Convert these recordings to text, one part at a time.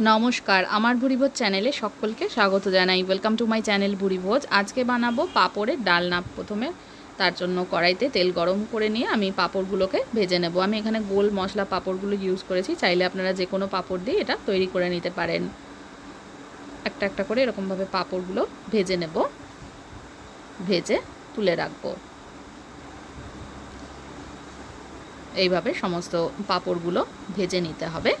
নমস্কার, আমার ভুরিভোজ চ্যানেলে সকলকে স্বাগত জানাই। Welcome to my channel Bhurivoj. আজকে বানাবো পাঁপড়ের ডালনা প্রথমে। তার জন্য কড়াইতে তেল গরম করে নিয়ে আমি পাঁপড়গুলোকে ভেজে নেব। আমি এখানে গোল মশলা পাঁপড়গুলো ইউজ করেছি। চাইলে আপনারা যে কোনো পাঁপড় দিয়ে এটা তৈরি করে নিতে পারেন। একটা একটা করে এরকমভাবে পাঁপড়গুলো ভেজে নেব। ভেজে তুলে রাখব। এইভাবে সমস্ত পাঁপড়গুলো ভেজে নিতে হবে।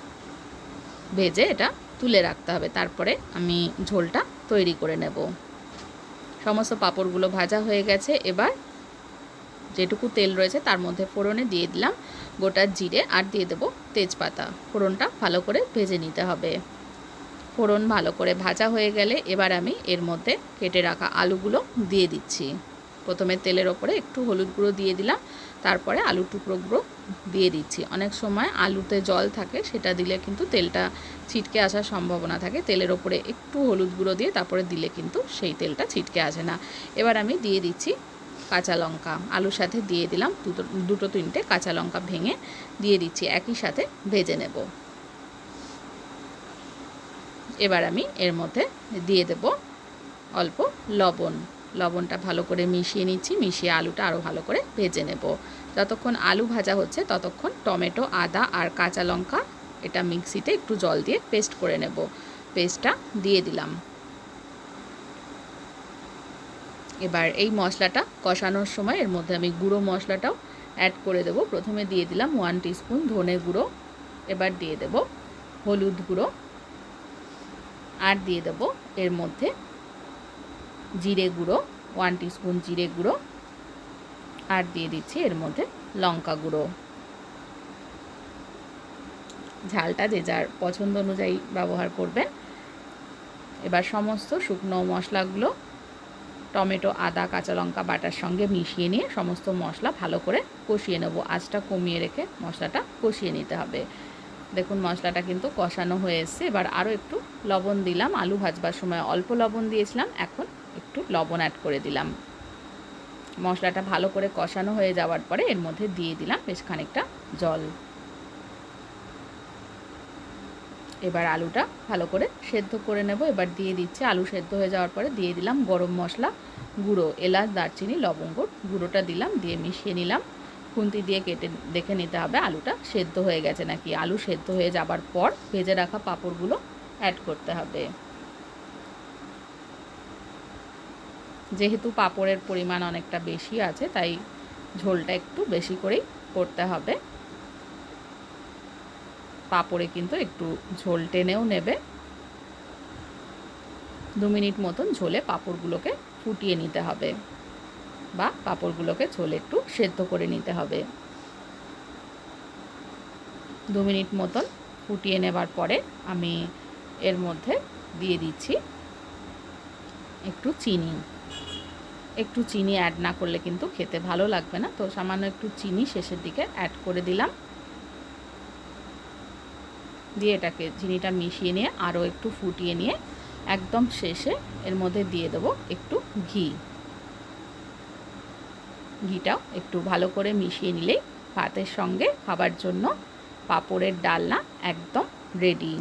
ভেজে এটা তুলে রাখতে হবে। তারপরে আমি ঝোলটা তৈরি করে নেব। সমস্ত পাঁপড়গুলো ভাজা হয়ে গেছে। এবার যেটুকু তেল রয়েছে তার মধ্যে ফোড়নে দিয়ে দিলাম গোটা জিরে আর দিয়ে দেবো তেজপাতা। ফোড়নটা ভালো করে ভেজে নিতে হবে। ফোড়ন ভালো করে ভাজা হয়ে গেলে এবার আমি এর মধ্যে কেটে রাখা আলুগুলো দিয়ে দিচ্ছি। প্রথমে তেলের ওপরে একটু হলুদ গুঁড়ো দিয়ে দিলাম, তারপরে আলু টুকরোগুলো দিয়ে দিচ্ছি। অনেক সময় আলুতে জল থাকে, সেটা দিলে কিন্তু তেলটা ছিটকে আসার সম্ভাবনা থাকে। তেলের ওপরে একটু হলুদ গুঁড়ো দিয়ে তারপরে দিলে কিন্তু সেই তেলটা ছিটকে আসে না। এবার আমি দিয়ে দিচ্ছি কাঁচা লঙ্কা। আলুর সাথে দিয়ে দিলাম দুটো দুটো তিনটে কাঁচা লঙ্কা ভেঙে দিয়ে দিচ্ছি, একই সাথে ভেজে নেব। এবার আমি এর মধ্যে দিয়ে দেব অল্প লবণ। লবণটা ভালো করে মিশিয়ে নিচ্ছি, মিশিয়ে আলুটা আরও ভালো করে ভেজে নেব। যতক্ষণ আলু ভাজা হচ্ছে ততক্ষণ টমেটো, আদা আর কাঁচা লঙ্কা এটা মিক্সিতে একটু জল দিয়ে পেস্ট করে নেব। পেস্টটা দিয়ে দিলাম। এবার এই মশলাটা কষানোর সময় এর মধ্যে আমি গুঁড়ো মশলাটাও অ্যাড করে দেব। প্রথমে দিয়ে দিলাম ওয়ান টিস্পুন ধনে গুঁড়ো, এবার দিয়ে দেব হলুদ গুঁড়ো, আর দিয়ে দেব এর মধ্যে জিরে গুঁড়ো ওয়ান টিস্পুন জিরে গুঁড়ো, আর দিয়ে দিচ্ছি এর মধ্যে লঙ্কা গুঁড়ো। ঝালটা যে যার পছন্দ অনুযায়ী ব্যবহার করবেন। এবার সমস্ত শুকনো মশলাগুলো, টমেটো, আদা, কাঁচা লঙ্কা, বাটার সঙ্গে মিশিয়ে নিয়ে সমস্ত মশলা ভালো করে কষিয়ে নেব। আঁচটা কমিয়ে রেখে মশলাটা কষিয়ে নিতে হবে। দেখুন মশলাটা কিন্তু কষানো হয়ে এসছে। এবার আরও একটু লবণ দিলাম। আলু ভাজবার সময় অল্প লবণ দিয়েছিলাম। এখন একটু লবণ অ্যাড করে দিলাম। মশলাটা ভালো করে কষানো হয়ে যাওয়ার পরে এর মধ্যে দিয়ে দিলাম বেশ খানিকটা জল। এবার আলুটা ভালো করে সেদ্ধ করে নেব। এবার দিয়ে দিচ্ছি আলু সেদ্ধ হয়ে যাওয়ার পরে দিয়ে দিলাম গরম মশলা গুঁড়ো, এলাচ, দারচিনি, লবঙ্গ গুঁড়োটা দিলাম, দিয়ে মিশিয়ে নিলাম। খুন্তি দিয়ে কেটে, দেখে নিতে হবে আলুটা সেদ্ধ হয়ে গেছে নাকি। আলু সেদ্ধ হয়ে যাবার পর ভেজে রাখা পাঁপড়গুলো অ্যাড করতে হবে। যেহেতু পাঁপড়ের পরিমাণ অনেকটা বেশি আছে, তাই ঝোলটা একটু বেশি করেই করতে হবে। পাঁপড়ে কিন্তু একটু ঝোল টেনেও নেবে। দু মিনিট মতন ঝোলে পাঁপড়গুলোকে ফুটিয়ে নিতে হবে বা পাঁপড়গুলোকে ঝোলে একটু সেদ্ধ করে নিতে হবে। দু মিনিট মতন ফুটিয়ে নেবার পরে আমি এর মধ্যে দিয়ে দিচ্ছি একটু চিনি। একটু চিনি অ্যাড না করলে কিন্তু খেতে ভালো লাগবে না। তো সামান্য একটু চিনি শেষের দিকে অ্যাড করে দিলাম। দিয়ে এটাকে চিনিটা মিশিয়ে নিয়ে আরও একটু ফুটিয়ে নিয়ে একদম শেষে এর মধ্যে দিয়ে দেবো একটু ঘি। ঘিটাও একটু ভালো করে মিশিয়ে নিলেই ভাতের সঙ্গে খাবার জন্য পাঁপড়ের ডালনা একদম রেডি